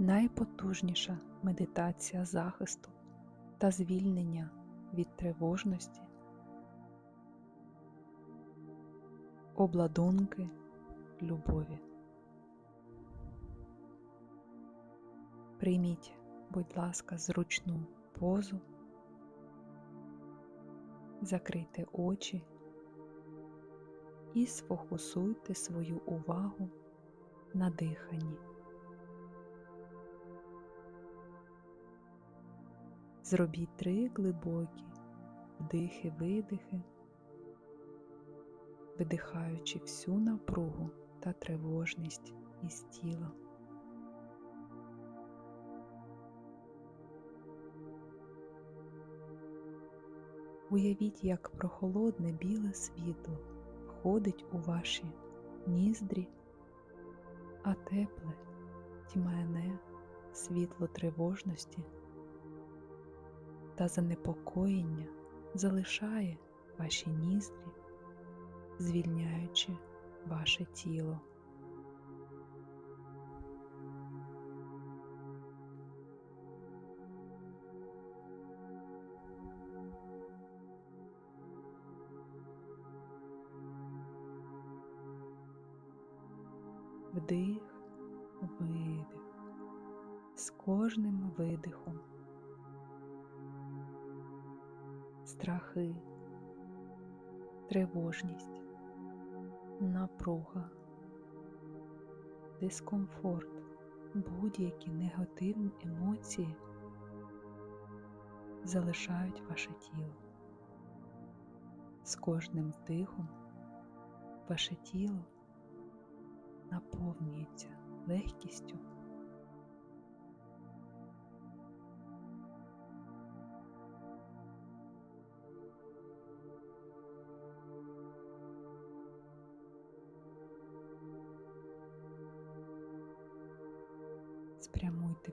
найпотужніша медитація захисту та звільнення від тривожності, обладунки любові. Прийміть, будь ласка, зручну позу, закрийте очі і сфокусуйте свою увагу на диханні. Зробіть три глибокі вдихи-видихи, видихаючи всю напругу та тривожність із тіла. Уявіть, як прохолодне біле світло входить у ваші ніздрі, а тепле, тьмяне світло тривожності та занепокоєння залишає ваші ніздрі, звільняючи ваше тіло. Вдих, видих. З кожним видихом страхи, тривожність, напруга, дискомфорт, будь-які негативні емоції залишають ваше тіло. З кожним вдихом ваше тіло наповнюється легкістю.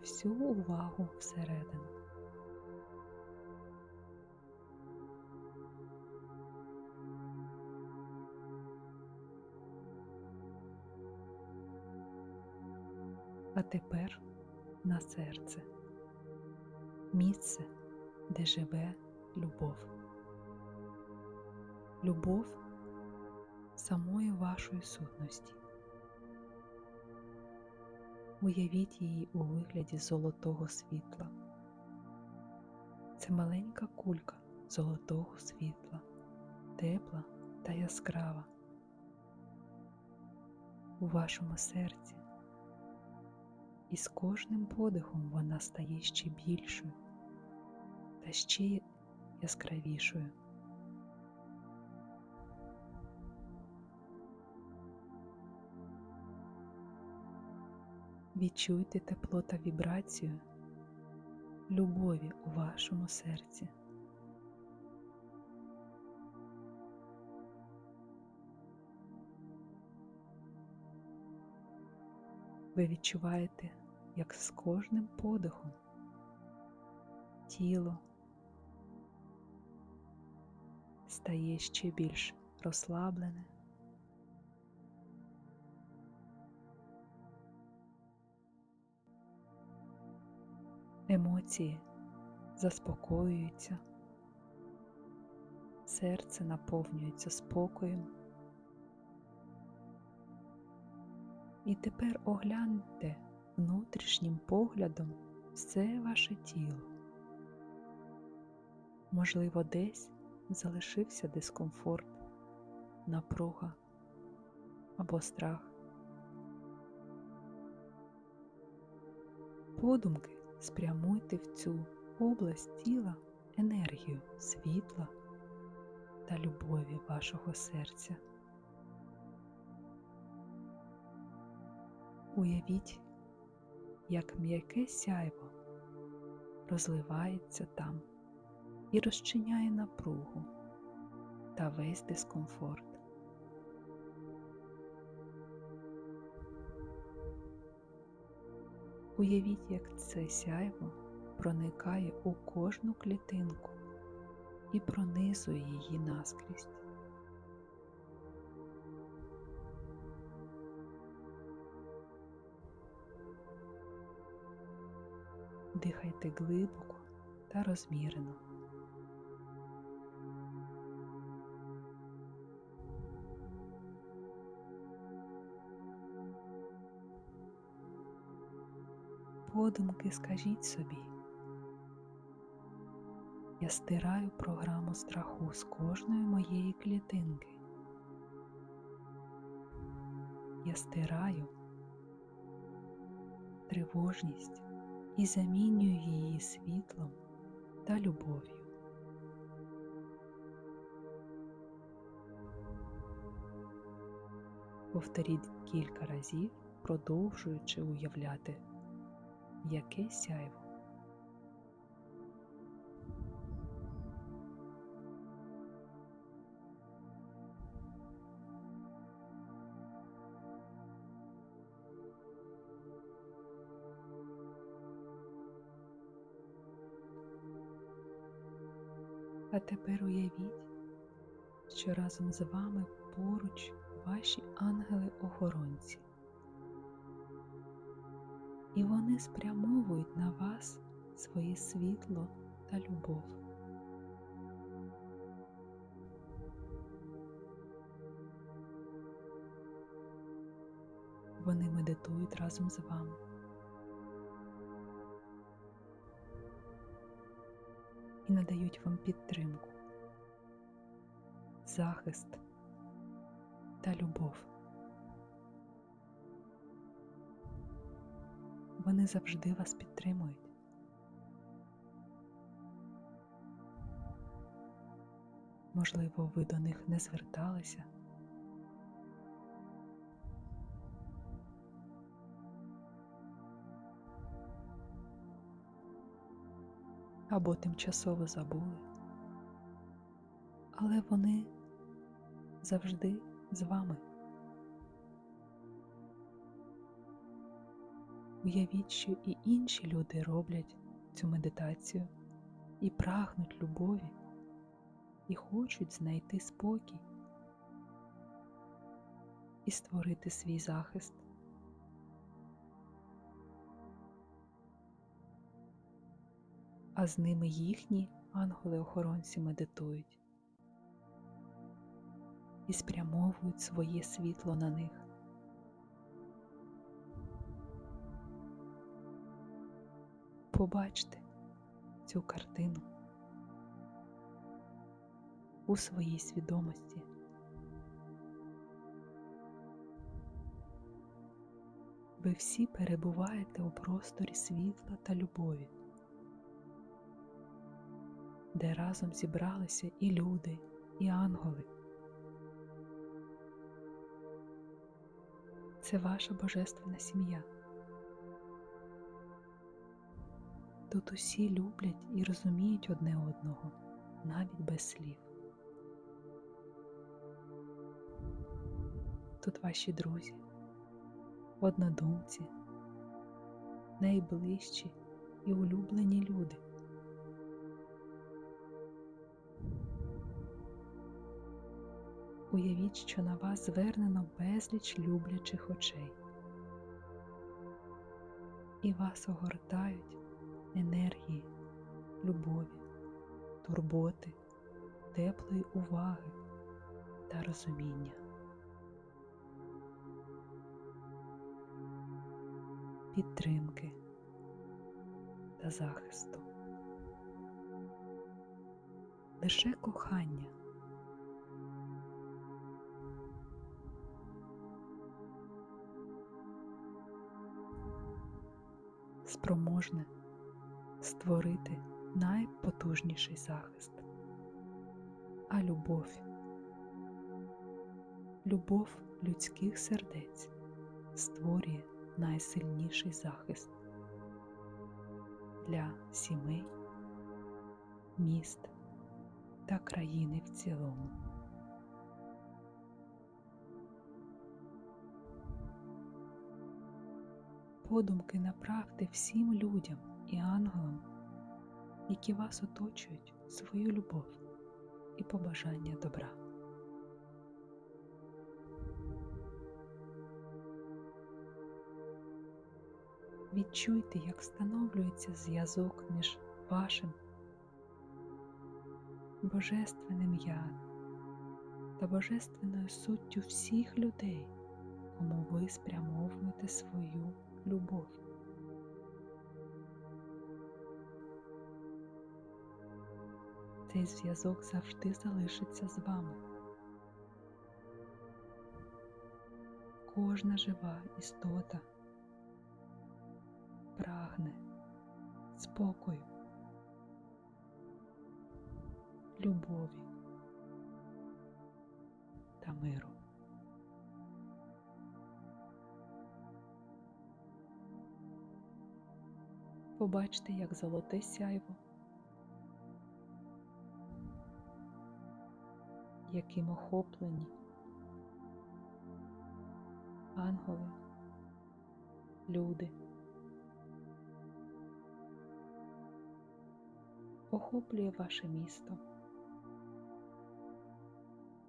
Всю увагу всередину. А тепер на серце, місце, де живе любов. Любов самої вашої сутності. Уявіть її у вигляді золотого світла. Це маленька кулька золотого світла, тепла та яскрава. У вашому серці і з кожним подихом вона стає ще більшою та ще яскравішою. Відчуйте тепло та вібрацію любові у вашому серці. Ви відчуваєте, як з кожним подихом тіло стає ще більш розслаблене. Емоції заспокоюються, серце наповнюється спокоєм. І тепер огляньте внутрішнім поглядом все ваше тіло. Можливо, десь залишився дискомфорт, напруга або страх. Подумки спрямуйте в цю область тіла енергію світла та любові вашого серця. Уявіть, як м'яке сяйво розливається там і розчиняє напругу та весь дискомфорт. Уявіть, як це сяйво проникає у кожну клітинку і пронизує її наскрізь. Дихайте глибоко та розмірено. Подумки скажіть собі. Я стираю програму страху з кожної моєї клітинки. Я стираю тривожність і замінюю її світлом та любов'ю. Повторіть кілька разів, продовжуючи уявляти, яке сяйво. А тепер уявіть, що разом з вами поруч ваші ангели-охоронці. І вони спрямовують на вас своє світло та любов. Вони медитують разом з вами. і надають вам підтримку, захист та любов. Вони завжди вас підтримують. Можливо, ви до них не зверталися. або тимчасово забули, але вони завжди з вами. Уявіть, що і інші люди роблять цю медитацію і прагнуть любові, і хочуть знайти спокій і створити свій захист. а з ними їхні ангели-охоронці медитують і спрямовують своє світло на них. Побачте цю картину у своїй свідомості. Ви всі перебуваєте у просторі світла та любові де разом зібралися і люди, і ангели. Це ваша божественна сім'я. Тут усі люблять і розуміють одне одного, навіть без слів. Тут ваші друзі, однодумці, найближчі і улюблені люди. Уявіть, що на вас звернено безліч люблячих очей, і вас огортають енергії, любові, турботи, теплої уваги та розуміння. Підтримки та захисту. Лише кохання. спроможне створити найпотужніший захист, а любов, любов людських сердець створює найсильніший захист для сімей, міст та країни в цілому. подумки направте всім людям і ангелам, які вас оточують свою любов і побажання добра. Відчуйте, як встановлюється зв'язок між вашим божественним я та божественною суттю всіх людей, кому ви спрямовуєте свою любов. Цей зв'язок завжди залишиться з вами. Кожна жива істота прагне спокою, любові та миру. Побачте, як золоте сяйво, яким охоплені ангели, люди. охоплює ваше місто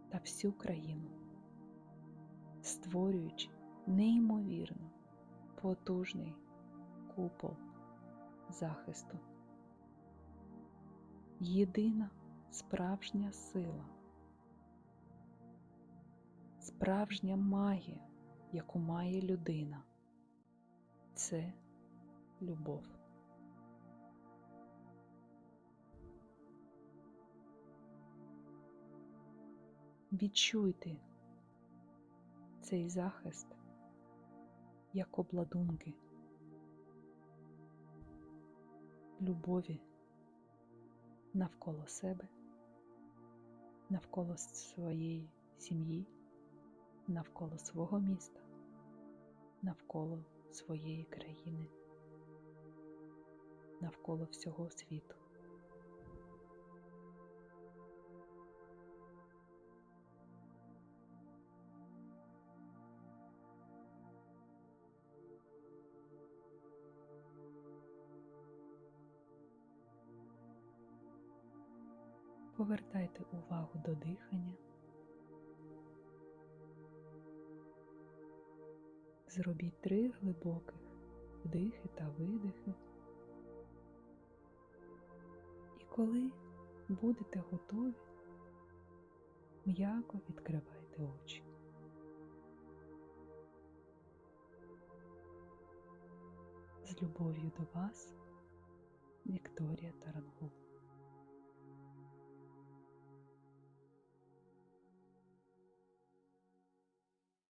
та всю країну, створюючи неймовірно потужний купол захисту. Єдина справжня сила, справжня магія, яку має людина, це любов. Відчуйте цей захист як обладунки любові навколо себе, навколо своєї сім'ї, навколо свого міста, навколо своєї країни, навколо всього світу. Повертайте увагу до дихання. Зробіть три глибоких вдихи та видихи. І коли будете готові, м'яко відкривайте очі. З любов'ю до вас, Вікторія Тарангул.